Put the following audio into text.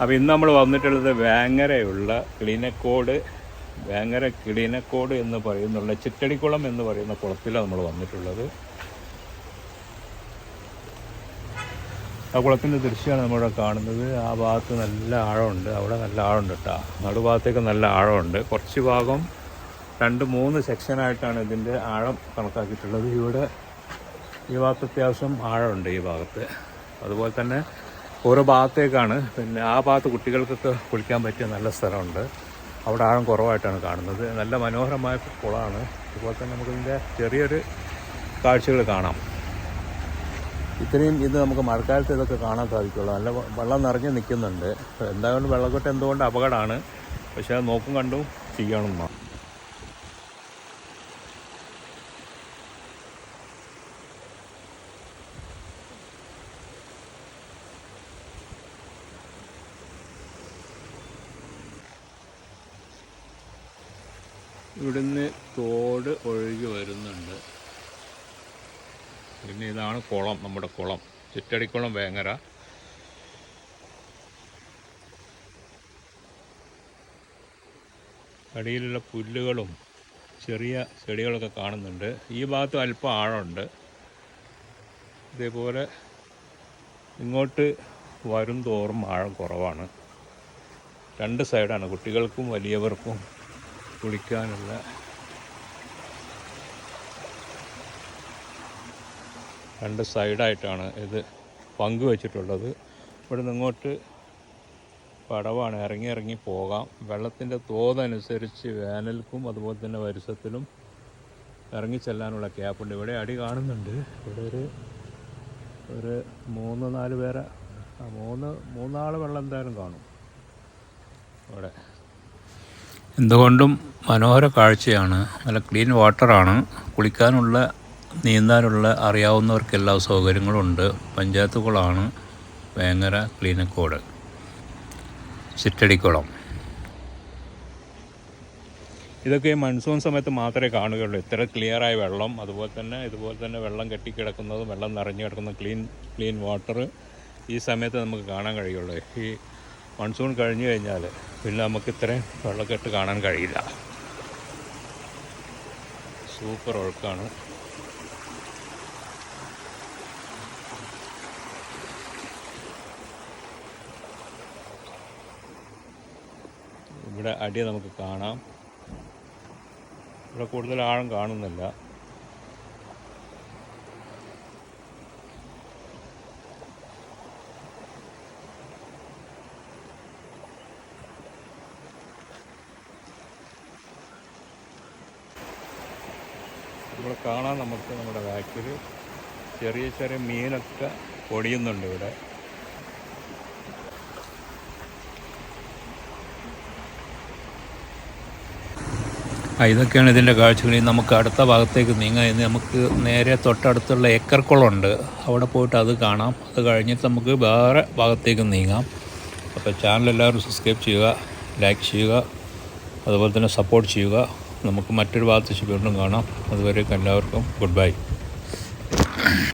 അപ്പോൾ ഇന്ന് നമ്മൾ വന്നിട്ടുള്ളത് വേങ്ങരയുള്ള കിളിനക്കോട് വേങ്ങര കിളിനക്കോട് എന്ന് പറയുന്നുള്ള ചിറ്റടിക്കുളം എന്ന് പറയുന്ന കുളത്തിലാണ് നമ്മൾ വന്നിട്ടുള്ളത്. ആ കുളത്തിന്റെ ദൃശ്യമാണ് നമ്മളിവിടെ കാണുന്നത്. ആ ഭാഗത്ത് നല്ല ആഴമുണ്ട്. അവിടെ നല്ല ആഴമുണ്ട് കേട്ടോ നടുഭാഗത്തേക്ക് നല്ല ആഴമുണ്ട്. കുറച്ച് ഭാഗം രണ്ട് മൂന്ന് സെക്ഷനായിട്ടാണ് ഇതിന്റെ ആഴം കണക്കാക്കിയിട്ടുള്ളത്. ഇവിടെ ഈ ഭാഗത്ത് അത്യാവശ്യം ആഴമുണ്ട് ഈ ഭാഗത്ത്. അതുപോലെ തന്നെ ഓരോ ഭാഗത്തേക്കാണ്. പിന്നെ ആ ഭാഗത്ത് കുട്ടികൾക്കൊക്കെ കുളിക്കാൻ പറ്റിയ നല്ല സ്ഥലമുണ്ട്. അവിടെ ആഴം കുറവായിട്ടാണ് കാണുന്നത്. നല്ല മനോഹരമായ കുളമാണ്. അതുപോലെ തന്നെ നമുക്കിതിന്റെ ചെറിയൊരു കാഴ്ചകൾ കാണാം. ഇത്രയും ഇത് നമുക്ക് മഴക്കാലത്ത് ഇതൊക്കെ കാണാൻ സാധിക്കുള്ളൂ. നല്ല വെള്ളം നിറഞ്ഞ് നിൽക്കുന്നുണ്ട്. എന്തായാലും വെള്ളക്കെട്ട് എന്തുകൊണ്ട് അപകടമാണ്? പക്ഷേ അത് നോക്കും കണ്ടും ചെയ്യണം ഇവിടുന്ന് തോട് ഒഴുകി വരുന്നുണ്ട്. പിന്നെ ഇതാണ് കുളം നമ്മുടെ കുളം. ചുറ്റടിക്കുളം വേങ്ങര. അടിയിലുള്ള പുല്ലുകളും ചെറിയ ചെടികളൊക്കെ കാണുന്നുണ്ട്. ഈ ഭാഗത്ത് അല്പം ആഴമുണ്ട്. ഇതേപോലെ ഇങ്ങോട്ട് വരും തോറും ആഴം കുറവാണ്. രണ്ട് സൈഡാണ് കുട്ടികൾക്കും വലിയവർക്കും കുളിക്കാനുള്ള രണ്ട് സൈഡായിട്ടാണ് ഇത് പങ്കുവച്ചിട്ടുള്ളത് ഇവിടെ നിന്ന് ഇങ്ങോട്ട് പടവാണ്. ഇറങ്ങി ഇറങ്ങി പോകാം. വെള്ളത്തിന്റെ തോതനുസരിച്ച് വേനൽക്കും അതുപോലെ തന്നെ വരുഷത്തിലും ഇറങ്ങി ചെല്ലാനുള്ള ക്യാപ്പുണ്ട് ഇവിടെ അടി കാണുന്നുണ്ട്. ഇവിടെ ഒരു ഒരു മൂന്ന് നാല് പേരെ മൂന്ന് മൂന്നാൾ വെള്ളം എന്തായാലും കാണും. ഇവിടെ എന്തുകൊണ്ടും മനോഹര കാഴ്ചയാണ്. നല്ല ക്ലീൻ വാട്ടറാണ് കുളിക്കാനുള്ള നീന്താനുള്ള അറിയാവുന്നവർക്ക് എല്ലാ സൗകര്യങ്ങളും ഉണ്ട് പഞ്ചായത്ത് കുളമാണ് വേങ്ങര ക്ലീനക്കോട് ചിറ്റടിക്കുളം. ഇതൊക്കെ മൺസൂൺ സമയത്ത് മാത്രമേ കാണുകയുള്ളൂ. ഇത്ര ക്ലിയറായ വെള്ളം അതുപോലെ തന്നെ ഇതുപോലെ തന്നെ വെള്ളം കെട്ടിക്കിടക്കുന്നതും വെള്ളം നിറഞ്ഞു കിടക്കുന്ന ക്ലീൻ ക്ലീൻ വാട്ടർ ഈ സമയത്ത് നമുക്ക് കാണാൻ കഴിയുള്ളൂ. ഈ മൺസൂൺ കഴിഞ്ഞു കഴിഞ്ഞാൽ പിന്നെ നമുക്ക് ഇത്രയും വെള്ളക്കെട്ട് കാണാൻ കഴിയില്ല. സൂപ്പർ ഒഴുക്കാണ്. ഇവിടെ അടി നമുക്ക് കാണാം. ഇവിടെ കൂടുതൽ ആഴം കാണുന്നില്ല. നമ്മൾ കാണാൻ നമുക്ക് നമ്മുടെ ബാക്കിൽ ചെറിയ ചെറിയ മീനൊക്കെ പൊടിയുന്നുണ്ട് ഇവിടെ. ഇതൊക്കെയാണ് ഇതിന്റെ കാഴ്ചകൾ. ഇനി നമുക്ക് അടുത്ത ഭാഗത്തേക്ക് നീങ്ങാൻ നമുക്ക് നേരെ തൊട്ടടുത്തുള്ള ഏക്കർക്കുളമുണ്ട് അവിടെ പോയിട്ട് അത് കാണാം. അത് കഴിഞ്ഞിട്ട് നമുക്ക് വേറെ ഭാഗത്തേക്ക് നീങ്ങാം. അപ്പോൾ ചാനൽ എല്ലാവരും സബ്സ്ക്രൈബ് ചെയ്യുക ലൈക്ക് ചെയ്യുക അതുപോലെ തന്നെ സപ്പോർട്ട് ചെയ്യുക. നമുക്ക് മറ്റൊരു ഭാഗത്ത് വീണ്ടും കാണാം. അതുവരേക്കും എല്ലാവർക്കും ഗുഡ് ബൈ.